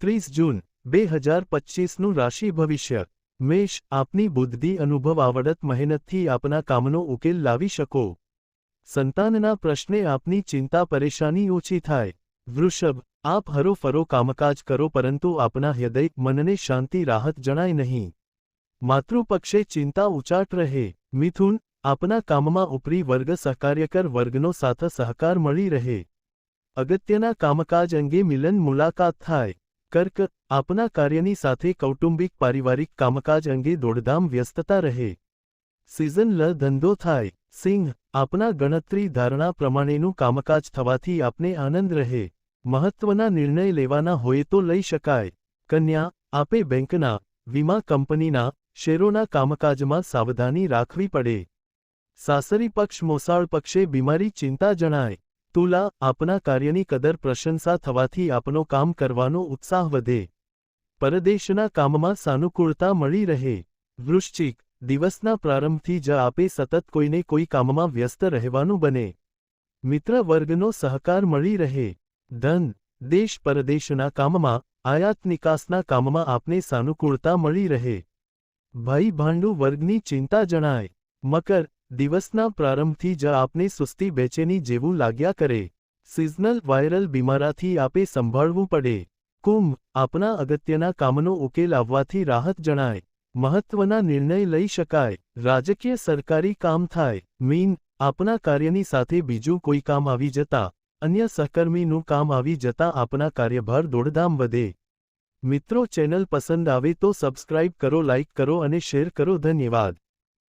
ત્રીસ જૂન, બે હજાર પચીસનું રાશિ ભવિષ્ય. મેષ, આપની બુદ્ધિ અનુભવ આવડત મહેનતથી આપના કામનો ઉકેલ લાવી શકો. સંતાનના પ્રશ્ને આપની ચિંતા પરેશાની ઓછી થાય. વૃષભ, આપ હરોફરો કામકાજ કરો પરંતુ આપના હૃદય, મનને શાંતિ, રાહત જણાય નહીં. માતૃપક્ષે ચિંતા ઉચાટ રહે. મિથુન, આપના કામમાં ઉપરી વર્ગ સહકાર્યકર વર્ગનો સાથ સહકાર મળી રહે. અગત્યના કામકાજ અંગે મિલન મુલાકાત થાય. કર્ક, આપના કાર્યની સાથે કૌટુંબિક પારિવારિક કામકાજ અંગે દોડધામ વ્યસ્તતા રહે. સિઝન લ ધંધો થાય. સિંહ, આપના ગણતરી ધારણા પ્રમાણેનું કામકાજ થવાથી આપને આનંદ રહે. મહત્વના નિર્ણય લેવાના હોય તો લઈ શકાય. કન્યા, આપે બેંકના, વીમા કંપનીના, શેરોના કામકાજમાં સાવધાની રાખવી પડે. સાસરી પક્ષ, મોસાળ પક્ષે બીમારી ચિંતા જણાય. તુલા આપના કાર્યની કદર પ્રશંસા થવાથી આપનો કામ કરવાનો ઉત્સાહ વધે. પરદેશના કામમાં સાનુકૂળતા મળી રહે. વૃશ્ચિક દિવસના પ્રારંભથી જ આપે સતત કોઈને કોઈ કામમાં વ્યસ્ત રહેવાનું બને. મિત્ર વર્ગનો સહકાર મળી રહે. ધન દેશ પરદેશના કામમાં, આયાત નિકાસના કામમાં આપને સાનુકૂળતા મળી રહે. ભાઈ ભાંડુ વર્ગની ચિંતા જણાય. મકર દિવસના પ્રારંભથી જ આપને સુસ્તી બેચેની જેવું લાગ્યા કરે. સિઝનલ વાયરલ બીમારાથી આપે સંભાળવું પડે. કુંભ, આપના અગત્યના કામનો ઉકેલ આવવાથી રાહત જણાય. મહત્વના નિર્ણય લઈ શકાય. રાજકીય સરકારી કામ થાય. મીન, આપના કાર્યની સાથે બીજું કોઈ કામ આવી જતા, અન્ય સહકર્મીનું કામ આવી જતા આપના કાર્યભાર દોડધામ વધે. મિત્રો, ચેનલ પસંદ આવે તો સબસ્ક્રાઇબ કરો, લાઇક કરો અને શેર કરો. ધન્યવાદ.